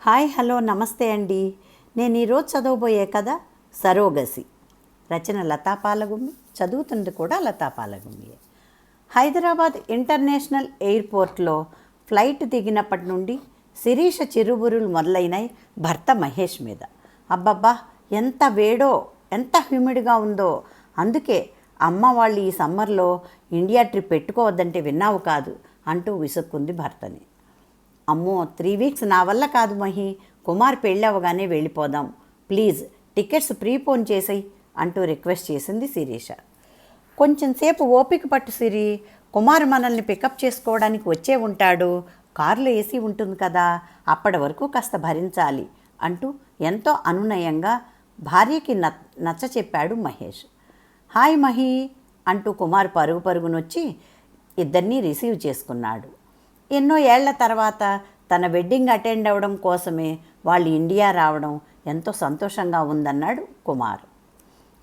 Hi hello నమస్తే అండి. నేను ఈరోజు చదవబోయే కథ సరోగసి. రచన లతా పాలగుమ్మి చదువుతుంది కూడా లతా పాలగుమ్మియే. హైదరాబాద్ ఇంటర్నేషనల్ ఎయిర్పోర్ట్లో ఫ్లైట్ దిగినప్పటి నుండి శిరీష చిరుబురులు మొదలైనాయి భర్త మహేష్ మీద. అబ్బబ్బా ఎంత వేడో ఎంత హ్యూమిడ్గా ఉందో. అందుకే అమ్మ వాళ్ళు ఈ సమ్మర్లో ఇండియా ట్రిప్ పెట్టుకోవద్దంటే విన్నావు కాదు అంటూ విసుక్కుంది భర్తని. అమ్మో త్రీ వీక్స్ నా వల్ల కాదు మహి. కుమార్ పెళ్ళవగానే వెళ్ళిపోదాం. ప్లీజ్ టికెట్స్ ప్రీపోన్ చేసేయి అంటూ రిక్వెస్ట్ చేసింది శిరీష. కొంచెం సేపు ఓపిక పట్టు సిరి. కుమార్ మనల్ని పికప్ చేసుకోవడానికి వచ్చే ఉంటాడు. కారులో ఏసీ ఉంటుంది కదా అప్పటి వరకు కాస్త భరించాలి అంటూ ఎంతో అనునయంగా భార్యకి న నచ్చ చెప్పాడు మహేష్. హాయ్ మహి అంటూ కుమార్ పరుగు పరుగునొచ్చి ఇద్దరినీ రిసీవ్ చేసుకున్నాడు. ఎన్నో ఏళ్ళ తర్వాత తన వెడ్డింగ్ అటెండ్ అవ్వడం కోసమే వాళ్ళు ఇండియా రావడం ఎంతో సంతోషంగా ఉందన్నాడు కుమార్.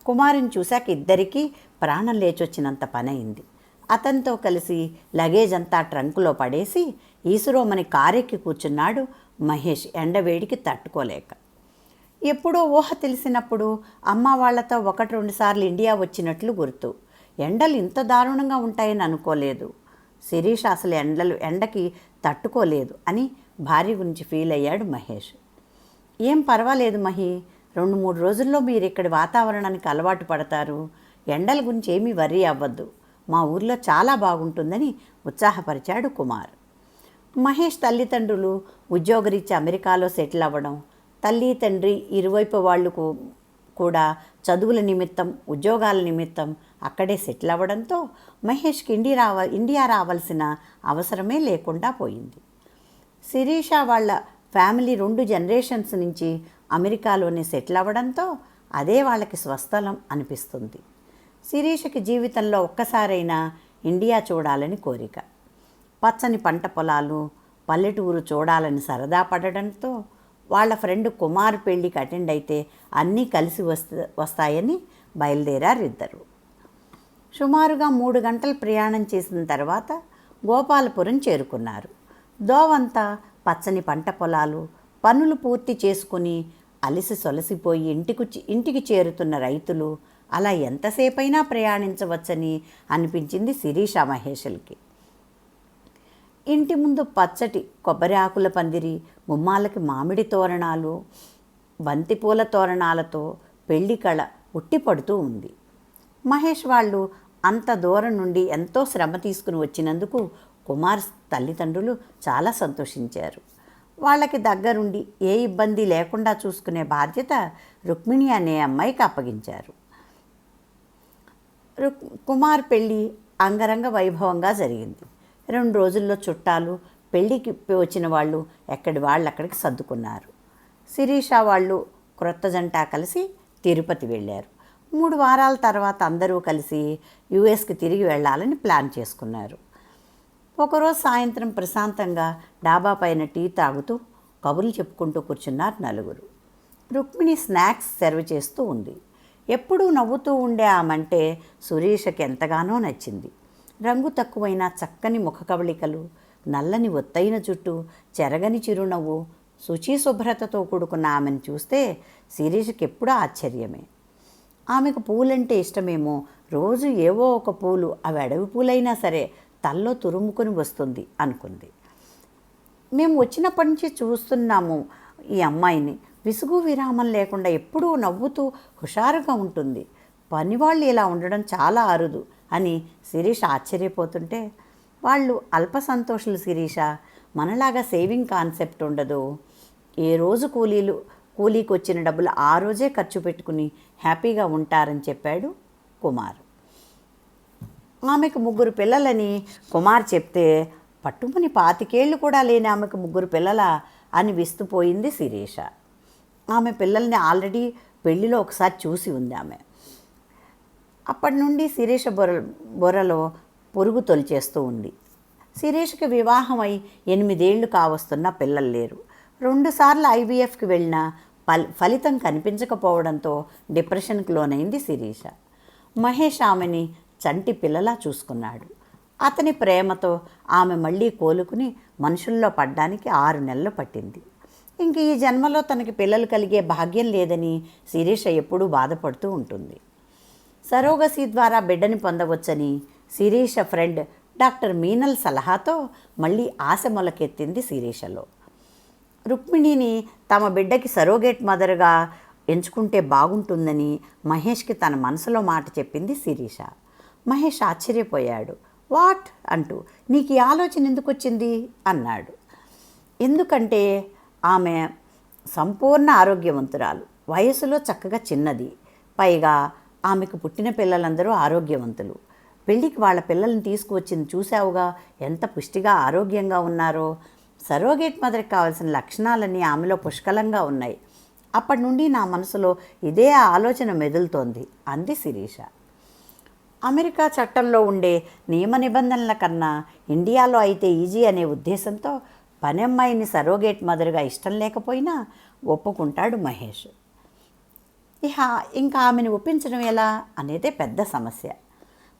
కుమారుని చూశాక ఇద్దరికీ ప్రాణం లేచొచ్చినంత పని అయింది అతనితో కలిసి లగేజ్ అంతా ట్రంకులో పడేసి ఈసురోమని కారెక్కి కూర్చున్నాడు మహేష్ ఎండవేడికి తట్టుకోలేక. ఎప్పుడో ఊహ తెలిసినప్పుడు అమ్మ వాళ్ళతో ఒకటి రెండుసార్లు ఇండియా వచ్చినట్లు గుర్తు. ఎండలు ఇంత దారుణంగా ఉంటాయని అనుకోలేదు. శిరీష అసలు ఎండలు ఎండకి తట్టుకోలేదు అని భార్య గురించి ఫీల్ అయ్యాడు మహేష్. ఏం పర్వాలేదు మహి రెండు మూడు రోజుల్లో మీరు ఇక్కడి వాతావరణానికి అలవాటు పడతారు. ఎండల గురించి ఏమీ వర్రీ అవ్వద్దు. మా ఊర్లో చాలా బాగుంటుందని ఉత్సాహపరిచాడు కుమార్. మహేష్ తల్లిదండ్రులు ఉద్యోగరీత్యా అమెరికాలో సెటిల్ అవ్వడం తల్లి తండ్రి ఇరువైపు వాళ్ళకు కూడా చదువుల నిమిత్తం ఉద్యోగాల నిమిత్తం అక్కడే సెటిల్ అవ్వడంతో మహేష్కి ఇండియా రావ ఇండియా రావాల్సిన అవసరమే లేకుండా పోయింది. శిరీష వాళ్ళ ఫ్యామిలీ రెండు జనరేషన్స్ నుంచి అమెరికాలోనే సెటిల్ అవ్వడంతో అదే వాళ్ళకి స్వస్థలం అనిపిస్తుంది. శిరీషకి జీవితంలో ఒక్కసారైనా ఇండియా చూడాలని కోరిక. పచ్చని పంట పొలాలు పల్లెటూరు చూడాలని సరదా పడడంతో వాళ్ళ ఫ్రెండ్ కుమార్ పెళ్ళికి అటెండ్ అయితే అన్నీ కలిసి వస్త వస్తాయని బయలుదేరారిద్దరు సుమారుగా మూడు గంటలు ప్రయాణం చేసిన తర్వాత గోపాలపురం చేరుకున్నారు. దోవంతా పచ్చని పంట పొలాలు పనులు పూర్తి చేసుకుని అలసి సొలసిపోయి ఇంటికి ఇంటికి చేరుతున్న రైతులు అలా ఎంతసేపైనా ప్రయాణించవచ్చని అనిపించింది శిరీష మహేషులకి. ఇంటి ముందు పచ్చటి కొబ్బరి ఆకుల పందిరి గుమ్మాలకి మామిడి తోరణాలు బంతిపూల తోరణాలతో పెళ్ళి కళ ఉట్టిపడుతూ ఉంది. మహేష్ వాళ్ళు అంత దూరం నుండి ఎంతో శ్రమ తీసుకుని వచ్చినందుకు కుమార్ తల్లిదండ్రులు చాలా సంతోషించారు. వాళ్ళకి దగ్గరుండి ఏ ఇబ్బంది లేకుండా చూసుకునే బాధ్యత రుక్మిణి అనే అమ్మాయికి అప్పగించారు. రుక్ కుమార్ పెళ్ళి అంగరంగ వైభవంగా జరిగింది. రెండు రోజుల్లో చుట్టాలు పెళ్ళికి వచ్చిన వాళ్ళు ఎక్కడి వాళ్ళు అక్కడికి సర్దుకున్నారు. శిరీష వాళ్ళు క్రొత్త జంట కలిసి తిరుపతి వెళ్ళారు. మూడు వారాల తర్వాత అందరూ కలిసి యుఎస్కి తిరిగి వెళ్ళాలని ప్లాన్ చేసుకున్నారు. ఒకరోజు సాయంత్రం ప్రశాంతంగా డాబా పైన టీ తాగుతూ కబుర్లు చెప్పుకుంటూ కూర్చున్నారు నలుగురు. రుక్మిణి స్నాక్స్ సర్వ్ చేస్తూ ఉంది. ఎప్పుడూ నవ్వుతూ ఉండే ఆమంటే సురేషకి ఎంతగానో నచ్చింది. రంగు తక్కువైన చక్కని ముఖ కవళికలు నల్లని ఒత్తైన జుట్టు చెరగని చిరునవ్వు శుచి శుభ్రతతో కూడుకున్న ఆమెను చూస్తే శిరీషకి ఎప్పుడూ ఆశ్చర్యమే. ఆమెకు పూలంటే ఇష్టమేమో రోజు ఏవో ఒక పూలు అవి అడవి పూలైనా సరే తల్లో తురుముకొని వస్తుంది అనుకుంది. మేము వచ్చినప్పటి నుంచి చూస్తున్నాము ఈ అమ్మాయిని. విసుగు విరామం లేకుండా ఎప్పుడూ నవ్వుతూ హుషారుగా ఉంటుంది. పనివాళ్ళు ఇలా ఉండడం చాలా అరుదు అని శిరీష్ ఆశ్చర్యపోతుంటే వాళ్ళు అల్ప సంతోషులు శిరీష. మనలాగా సేవింగ్ కాన్సెప్ట్ ఉండదు. ఏ రోజు కూలీలు కూలీకి వచ్చిన డబ్బులు ఆ రోజే ఖర్చు పెట్టుకుని హ్యాపీగా ఉంటారని చెప్పాడు కుమార్. ఆమెకు ముగ్గురు పిల్లలని కుమార్ చెప్తే పట్టుమని పాతికేళ్ళు కూడా లేని ఆమెకు ముగ్గురు పిల్లల అని విస్తుపోయింది శిరీష. ఆమె పిల్లల్ని ఆల్రెడీ పెళ్ళిలో ఒకసారి చూసి ఉంది ఆమె. అప్పటి నుండి శిరీష బొర బొరలో పురుగు తొలిచేస్తూ ఉంది. శిరీష్కి వివాహమై ఎనిమిదేళ్ళు కావస్తున్న పిల్లలు లేరు. రెండుసార్లు ఐవీఎఫ్కి వెళ్ళిన ఫల్ ఫలితం కనిపించకపోవడంతో డిప్రెషన్కి లోనైంది శిరీష. మహేష్ ఆమెని చంటి పిల్లలా చూసుకున్నాడు. అతని ప్రేమతో ఆమె మళ్ళీ కోలుకుని మనుషుల్లో పడ్డానికి ఆరు నెలలు పట్టింది. ఇంక ఈ జన్మలో తనకి పిల్లలు కలిగే భాగ్యం లేదని శిరీష ఎప్పుడూ బాధపడుతూ ఉంటుంది. సరోగసి ద్వారా బిడ్డని పొందవచ్చని శిరీష ఫ్రెండ్ డాక్టర్ మీనల్ సలహాతో మళ్ళీ ఆశ మొలకెత్తింది శిరీషలో. రుక్మిణిని తమ బిడ్డకి సరోగేట్ మదర్గా ఎంచుకుంటే బాగుంటుందని మహేష్కి తన మనసులో మాట చెప్పింది శిరీష. మహేష్ ఆశ్చర్యపోయాడు. వాట్? అంటూ నీకు ఈ ఆలోచన ఎందుకు వచ్చింది అన్నాడు. ఎందుకంటే ఆమె సంపూర్ణ ఆరోగ్యవంతురాలు. వయసులో చక్కగా చిన్నది. పైగా ఆమెకు పుట్టిన పిల్లలందరూ ఆరోగ్యవంతులు. పెళ్ళికి వాళ్ళ పిల్లల్ని తీసుకువచ్చింది చూశావుగా? ఎంత పుష్టిగా ఆరోగ్యంగా ఉన్నారో. సరోగేట్ మదర్కి కావాల్సిన లక్షణాలన్నీ ఆమెలో పుష్కలంగా ఉన్నాయి. అప్పటి నుండి నా మనసులో ఇదే ఆలోచన మెదులుతోంది అంది శిరీష. అమెరికా చట్టంలో ఉండే నియమ నిబంధనల కన్నా ఇండియాలో అయితే ఈజీ అనే ఉద్దేశంతో పనమ్మాయిని సరోగేట్ మదర్గా ఇష్టం లేకపోయినా ఒప్పుకుంటాడు మహేష్. ఇహ ఇంకా ఆమెను ఒప్పించడం ఎలా? అనేదే పెద్ద సమస్య.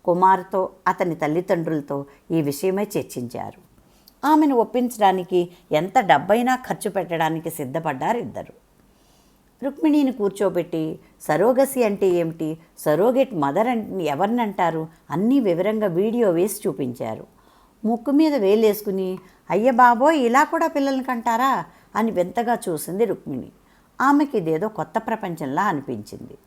కుమార్తో అతని తల్లిదండ్రులతో ఈ విషయమై చర్చించారు. ఆమెను ఒప్పించడానికి ఎంత డబ్బైనా ఖర్చు పెట్టడానికి సిద్ధపడ్డారు ఇద్దరు. రుక్మిణిని కూర్చోబెట్టి సరోగసి అంటే ఏమిటి? సరోగేట్ మదర్ అంటే ఎవరిని అంటారు అన్నీ వివరంగా వీడియో వేసి చూపించారు. ముక్కు మీద వేలేసుకుని అయ్య బాబోయ్ ఇలా కూడా పిల్లల్ని కంటారా? అని వింతగా చూసింది రుక్మిణి. ఆమెకి ఇదేదో కొత్త ప్రపంచంలా అనిపించింది.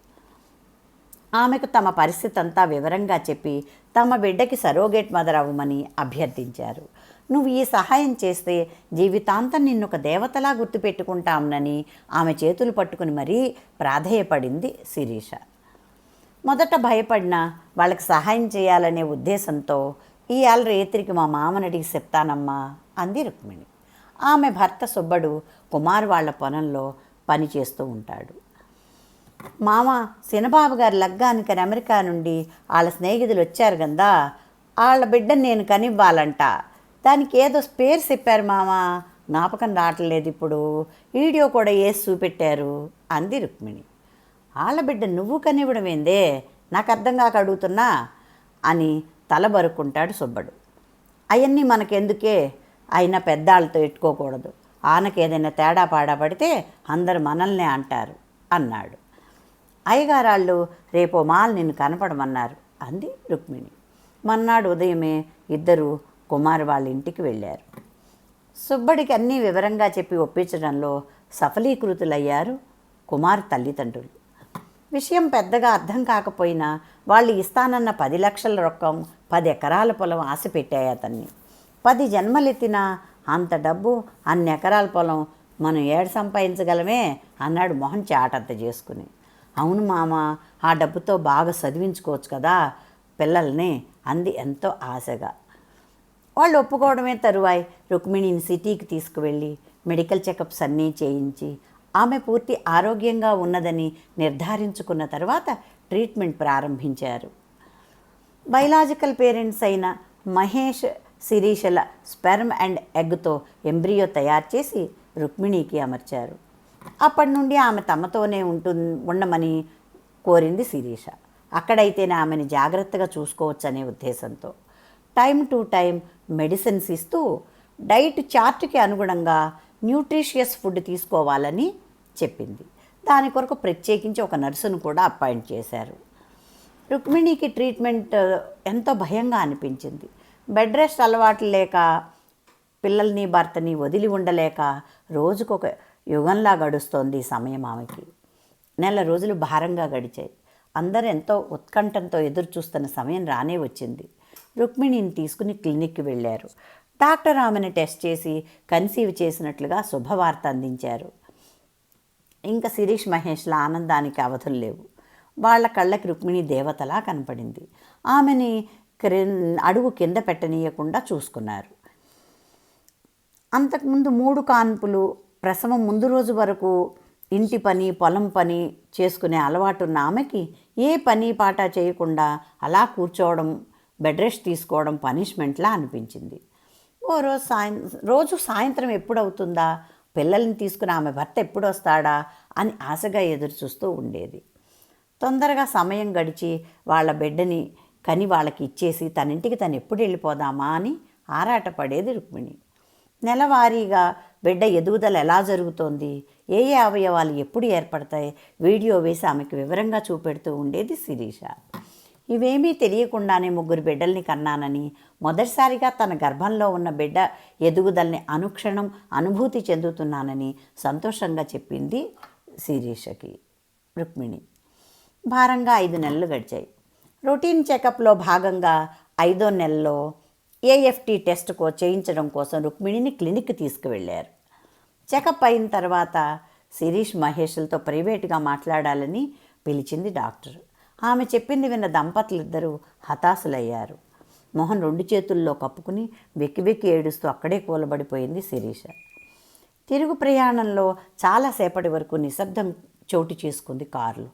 ఆమెకు తమ పరిస్థితి అంతా వివరంగా చెప్పి తమ బిడ్డకి సరోగేట్ మదర్ అవ్వమని అభ్యర్థించారు. నువ్వు ఈ సహాయం చేస్తే జీవితాంతం నిన్ను ఒక దేవతలా గుర్తుపెట్టుకుంటాంనని ఆమె చేతులు పట్టుకుని మరీ ప్రాధేయపడింది శిరీష. మొదట భయపడిన వాళ్ళకి సహాయం చేయాలనే ఉద్దేశంతో ఈ రేత్రికి మా మామనడికి చెప్తానమ్మా అంది రుక్మిణి. ఆమె భర్త సుబ్బడు కుమార్ వాళ్ళ పొలంలో పని చేస్తూ ఉంటాడు. మామ సినబాబు గారి లగ్గానికి అమెరికా నుండి వాళ్ళ స్నేహితులు వచ్చారు కదా వాళ్ళ బిడ్డను నేను కనివ్వాలంట. దానికి ఏదో స్పేర్ చెప్పారు మామ. జ్ఞాపకం రావట్లేదు ఇప్పుడు. వీడియో కూడా వేసి చూపెట్టారు అంది రుక్మిణి. వాళ్ళ బిడ్డ నువ్వు కనివ్వడం ఏందే? నాకు అర్థం కాక అడుగుతున్నా అని తల బరుక్కుంటాడు సుబ్బడు. అవన్నీ మనకెందుకే? అయినా పెద్దాళ్ళతో ఎట్టుకోకూడదు. ఆనకేదైనా తేడా పాడా పడితే అందరు మనల్నే అంటారు అన్నాడు. అయ్యగారాళ్ళు రేపో మాల్ నిన్ను కనపడమన్నారు అంది రుక్మిణి. మన్నాడు ఉదయమే ఇద్దరు కుమార్ వాళ్ళ ఇంటికి వెళ్ళారు. సుబ్బడికి అన్నీ వివరంగా చెప్పి ఒప్పించడంలో సఫలీకృతులయ్యారు కుమార్ తల్లిదండ్రులు. విషయం పెద్దగా అర్థం కాకపోయినా వాళ్ళు ఇస్తానన్న పది లక్షల రొక్కం పది ఎకరాల పొలం ఆశ పెట్టాయి అతన్ని. పది జన్మలెత్తినా అంత డబ్బు అన్ని ఎకరాల పొలం మనం ఏడు సంపాదించగలమే అన్నాడు మొహం చాటంత చేసుకుని. అవును మామ ఆ డబ్బుతో బాగా చదివించుకోవచ్చు కదా పిల్లల్ని అంది ఎంతో ఆశగా. వాళ్ళు ఒప్పుకోవడమే తరువాయి. రుక్మిణిని సిటీకి తీసుకువెళ్ళి మెడికల్ చెకప్స్ అన్నీ చేయించి ఆమె పూర్తి ఆరోగ్యంగా ఉన్నదని నిర్ధారించుకున్న తర్వాత ట్రీట్మెంట్ ప్రారంభించారు. బయలాజికల్ పేరెంట్స్ అయిన మహేష్ శిరీషల స్పెర్మ్ అండ్ ఎగ్తో ఎంబ్రియో తయారు చేసి రుక్మిణికి అమర్చారు. అప్పటి నుండి ఆమె తమతోనే ఉంటు ఉండమని కోరింది శిరీష. అక్కడైతేనే ఆమెని జాగ్రత్తగా చూసుకోవచ్చనే ఉద్దేశంతో. టైం టు టైం మెడిసిన్స్ ఇస్తూ డైట్ చార్ట్కి అనుగుణంగా న్యూట్రిషియస్ ఫుడ్ తీసుకోవాలని చెప్పింది. దాని కొరకు ప్రత్యేకించి ఒక నర్సును కూడా అపాయింట్ చేశారు. రుక్మిణికి ట్రీట్మెంట్ ఎంతో భయంగా అనిపించింది. బెడ్ రెస్ట్ అలవాటు లేక పిల్లల్ని భర్తని వదిలి ఉండలేక రోజుకొక యుగంలా గడుస్తోంది ఈ సమయం ఆమెకి. నెల రోజులు భారంగా గడిచాయి. అందరూ ఎంతో ఉత్కంఠంతో ఎదురు చూస్తున్న సమయం రానే వచ్చింది. రుక్మిణిని తీసుకుని క్లినిక్కి వెళ్ళారు. డాక్టర్ ఆమెను టెస్ట్ చేసి కన్సీవ్ చేసినట్లుగా శుభవార్త అందించారు. ఇంకా శిరీష్ మహేష్ల ఆనందానికి అవధులు లేవు. వాళ్ళ కళ్ళకి రుక్మిణి దేవతలా కనపడింది. ఆమెని అడుగు కింద పెట్టనీయకుండా చూసుకున్నారు. అంతకుముందు మూడు కాన్పులు ప్రసవం ముందు రోజు వరకు ఇంటి పని పొలం పని చేసుకునే అలవాటు ఉన్న ఆమెకి ఏ పని పాట చేయకుండా అలా కూర్చోవడం బెడ్ రెస్ట్ తీసుకోవడం పనిష్మెంట్లా అనిపించింది. ఓ రోజు సాయం రోజు సాయంత్రం ఎప్పుడు అవుతుందా పిల్లల్ని తీసుకుని ఆమె భర్త ఎప్పుడు వస్తాడా అని ఆశగా ఎదురు చూస్తూ ఉండేది. తొందరగా సమయం గడిచి వాళ్ళ బిడ్డని కని వాళ్ళకి ఇచ్చేసి తన ఇంటికి తను ఎప్పుడు వెళ్ళిపోదామా అని ఆరాటపడేది రుక్మిణి. నెలవారీగా బిడ్డ ఎదుగుదల ఎలా జరుగుతోంది? ఏ ఏ అవయవాలు ఎప్పుడు ఏర్పడతాయి? వీడియో వేసి ఆమెకు వివరంగా చూపెడుతూ ఉండేది శిరీష. ఇవేమీ తెలియకుండానే ముగ్గురు బిడ్డల్ని కన్నానని మొదటిసారిగా తన గర్భంలో ఉన్న బిడ్డ ఎదుగుదలని అనుక్షణం అనుభూతి చెందుతున్నానని సంతోషంగా చెప్పింది శిరీషకి. రుక్మిణి. భారంగా ఐదు నెలలు గడిచాయి. రొటీన్ చెకప్లో భాగంగా ఐదో నెలలో ఏఎఫ్టీ టెస్ట్ కో చేయించడం కోసం రుక్మిణిని క్లినిక్కి తీసుకువెళ్ళారు. చెకప్ అయిన తర్వాత శిరీష్ మహేష్లతో ప్రైవేట్గా మాట్లాడాలని పిలిచింది డాక్టర్. ఆమె చెప్పింది విన్న దంపతులిద్దరూ హతాశులయ్యారు. మోహన్ రెండు చేతుల్లో కప్పుకుని వెక్కి వెక్కి ఏడుస్తూ అక్కడే కూలబడిపోయింది శిరీష. తిరుగు ప్రయాణంలో చాలాసేపటి వరకు నిశ్శబ్దం చోటు చేసుకుంది కారులో.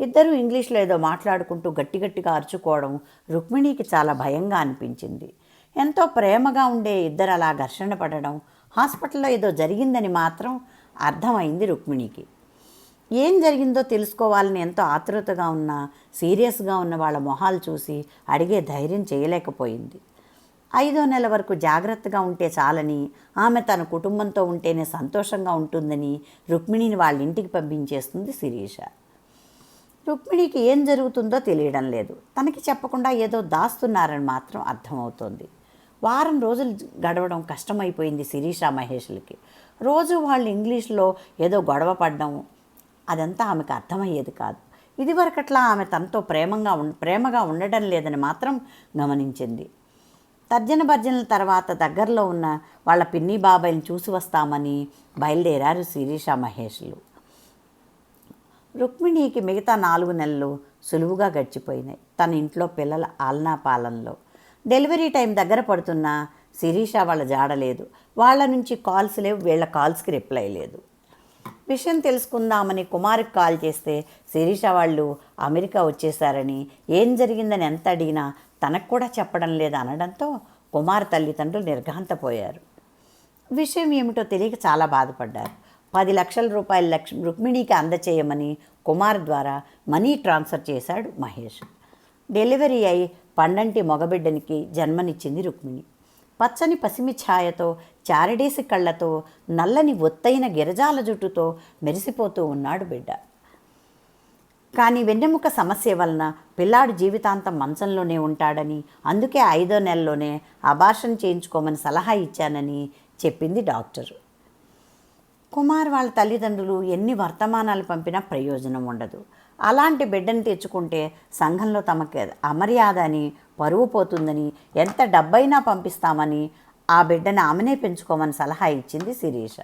ఇద్దరూ ఇంగ్లీష్లో ఏదో మాట్లాడుకుంటూ గట్టి గట్టిగా అరుచుకోవడం రుక్మిణికి చాలా భయంగా అనిపించింది. ఎంతో ప్రేమగా ఉండే ఇద్దరు అలా ఘర్షణ పడడం హాస్పిటల్లో ఏదో జరిగిందని మాత్రం అర్థమైంది రుక్మిణికి. ఏం జరిగిందో తెలుసుకోవాలని ఎంతో ఆతృతగా ఉన్న సీరియస్గా ఉన్న వాళ్ళ మొహాలు చూసి అడిగే ధైర్యం చేయలేకపోయింది. ఐదో నెల వరకు జాగ్రత్తగా ఉంటే చాలని ఆమె తన కుటుంబంతో ఉంటేనే సంతోషంగా ఉంటుందని రుక్మిణిని వాళ్ళ ఇంటికి పంపించేస్తుంది శిరీష. రుక్మిణికి ఏం జరుగుతుందో తెలియడం లేదు. తనకి చెప్పకుండా ఏదో దాస్తున్నారని మాత్రం అర్థమవుతోంది. వారం రోజులు గడవడం కష్టమైపోయింది శిరీష మహేష్లకి. రోజు వాళ్ళు ఇంగ్లీష్లో ఏదో గొడవ పడ్డం అదంతా ఆమెకు అర్థమయ్యేది కాదు. ఇదివరకట్లా ఆమె తనతో ప్రేమంగా ఉం ప్రేమగా ఉండడం లేదని మాత్రం గమనించింది. తర్జన భర్జనల తర్వాత దగ్గరలో ఉన్న వాళ్ళ పిన్ని బాబాయిని చూసి వస్తామని బయలుదేరారు శిరీష మహేష్లు. రుక్మిణికి మిగతా నాలుగు నెలలు సులువుగా గడిచిపోయినాయి. తన ఇంట్లో పిల్లల ఆలనా పాలనలో డెలివరీ టైం దగ్గర పడుతున్నా శిరీష వాళ్ళ జాడలేదు వాళ్ళ నుంచి కాల్స్ లేవు వీళ్ళ కాల్స్కి రిప్లై లేదు. విషయం తెలుసుకుందామని కుమార్కి కాల్ చేస్తే శిరీష వాళ్ళు అమెరికా వచ్చేశారని ఏం జరిగిందని ఎంత అడిగినా తనకు కూడా చెప్పడం లేదు అనడంతో కుమార్ తల్లిదండ్రులు నిర్ఘాంతపోయారు. విషయం ఏమిటో తెలియక చాలా బాధపడ్డారు. పది లక్షల రూపాయల లక్ష రుక్మిణికి అందచేయమని కుమార్ ద్వారా మనీ ట్రాన్స్ఫర్ చేశాడు మహేష్. డెలివరీ అయి పండంటి మగబిడ్డనికి జన్మనిచ్చింది రుక్మిణి. పచ్చని పసిమి ఛాయతో చారడేసి కళ్ళతో నల్లని ఒత్తైన గిరజాల జుట్టుతో మెరిసిపోతూ ఉన్నాడు బిడ్డ. కానీ వెన్నెముక సమస్య వలన పిల్లాడు జీవితాంతం మంచంలోనే ఉంటాడని అందుకే ఐదో నెలలోనే అబార్షన్ చేయించుకోమని సలహా ఇచ్చానని చెప్పింది డాక్టర్. కుమార్ వాళ్ళ తల్లిదండ్రులు ఎన్ని వర్తమానాలు పంపినా ప్రయోజనం ఉండదు. అలాంటి బిడ్డను తెచ్చుకుంటే సంఘంలో తమకి అమర్యాద అని పరువు పోతుందని ఎంత డబ్బైనా పంపిస్తామని ఆ బిడ్డను ఆమెనే పెంచుకోమని సలహా ఇచ్చింది శిరీష.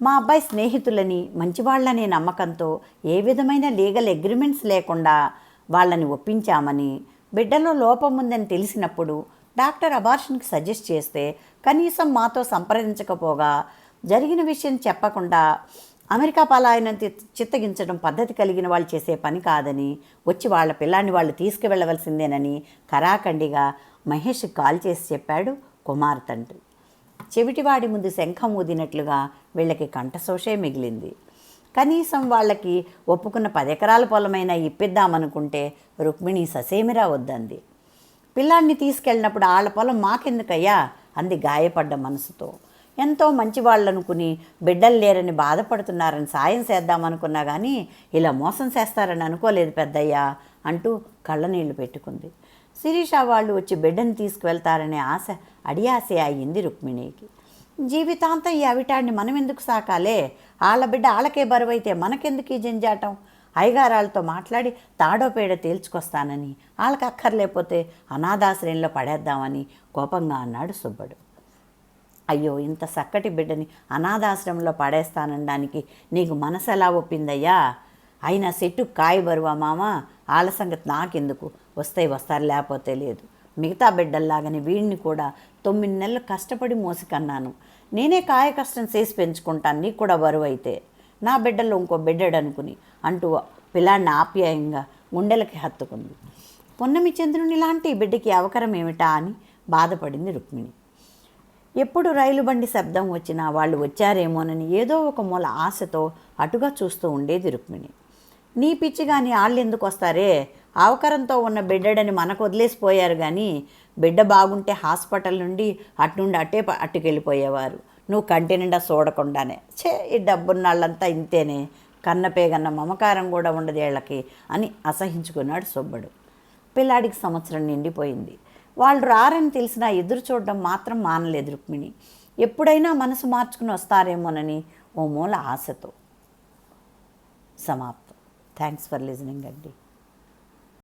మా అబ్బాయి స్నేహితులని మంచివాళ్ళనే నమ్మకంతో ఏ విధమైన లీగల్ అగ్రిమెంట్స్ లేకుండా వాళ్ళని ఒప్పించామని బిడ్డలో లోపం ఉందని తెలిసినప్పుడు డాక్టర్ అబార్షన్కి సజెస్ట్ చేస్తే కనీసం మాతో సంప్రదించకపోగా జరిగిన విషయం చెప్పకుండా అమెరికా పలాయనం చిత్తగించడం పద్ధతి కలిగిన వాళ్ళు చేసే పని కాదని వచ్చి వాళ్ళ పిల్లాన్ని వాళ్ళు తీసుకువెళ్ళవలసిందేనని కరాఖండిగా మహేష్ కాల్ చేసి చెప్పాడు కుమార్ తండ్రి. చెవిటివాడి ముందు శంఖం ఊదినట్లుగా వీళ్ళకి కంఠశోషే మిగిలింది. కనీసం వాళ్ళకి ఒప్పుకున్న పదెకరాల పొలమైనా ఇప్పిద్దామనుకుంటే రుక్మిణి ససేమిరా వద్దంది. పిల్లాన్ని తీసుకెళ్ళినప్పుడు వాళ్ళ పొలం మాకెందుకయ్యా? అంది గాయపడ్డ మనసుతో. ఎంతో మంచి వాళ్ళనుకుని బిడ్డలు లేరని బాధపడుతున్నారని సాయం చేద్దామనుకున్నా కానీ ఇలా మోసం చేస్తారని అనుకోలేదు పెద్దయ్యా అంటూ కళ్ళనీళ్ళు పెట్టుకుంది. శిరీష వాళ్ళు వచ్చి బిడ్డను తీసుకువెళ్తారనే ఆశ అడియాసే అయ్యింది రుక్మిణికి. జీవితాంతం ఈ అవిటాడిని మనం ఎందుకు సాకాలే? వాళ్ళ బిడ్డ వాళ్ళకే బరువైతే మనకెందుకు ఈ జంజాటం? అయ్యగారాలతో మాట్లాడి తాడోపేడ తేల్చుకొస్తానని వాళ్ళకి అక్కర్లేకపోతే అనాథాశ్రయంలో పడేద్దామని కోపంగా అన్నాడు సుబ్బడు. అయ్యో ఇంత చక్కటి బిడ్డని అనాథాశ్రమంలో పడేస్తానడానికి నీకు మనసు ఎలా ఒప్పిందయ్యా? అయినా సెట్టు కాయ బరువా మామ? వాళ్ళ సంగతి నాకెందుకు? వస్తాయి వస్తారు లేకపోతే లేదు. మిగతా బిడ్డల్లాగని వీడిని కూడా తొమ్మిది నెలలు కష్టపడి మోసికన్నాను. నేనే కాయ కష్టం చేసి పెంచుకుంటాను నీకు కూడా బరువు అయితే. నా బిడ్డలో ఇంకో బిడ్డడు అనుకుని అంటూ పిల్లాడిని ఆప్యాయంగా గుండెలకి హత్తుకుంది. పొన్నమి చంద్రుని లాంటి బిడ్డకి అవకరం ఏమిటా అని బాధపడింది రుక్మిణి. ఎప్పుడు రైలు బండి శబ్దం వచ్చినా వాళ్ళు వచ్చారేమోనని ఏదో ఒక మూల ఆశతో అటుగా చూస్తూ ఉండేది రుక్మిణి. నీ పిచ్చి కానీ వాళ్ళు ఎందుకు వస్తారే? ఆవకరంతో ఉన్న బిడ్డడని మనకు వదిలేసిపోయారు కానీ బిడ్డ బాగుంటే హాస్పిటల్ నుండి అటు నుండి అట్టే అట్టుకెళ్ళిపోయేవారు నువ్వు కంటి నిండా చూడకుండానే. చే ఈ డబ్బున్న వాళ్ళంతా ఇంతేనే కన్నపేగన్న మమకారం కూడా ఉండదు వీళ్ళకి అని అసహించుకున్నాడు సుబ్బడు. పిల్లాడికి సంవత్సరం నిండిపోయింది. వాళ్ళు రారని తెలిసినా ఎదురు చూడడం మాత్రం మానలేదు రుక్మిణి. ఎప్పుడైనా మనసు మార్చుకుని వస్తారేమోనని ఓ మూల ఆశతో. సమాప్తం. థ్యాంక్స్ ఫర్ లిజనింగ్ అండి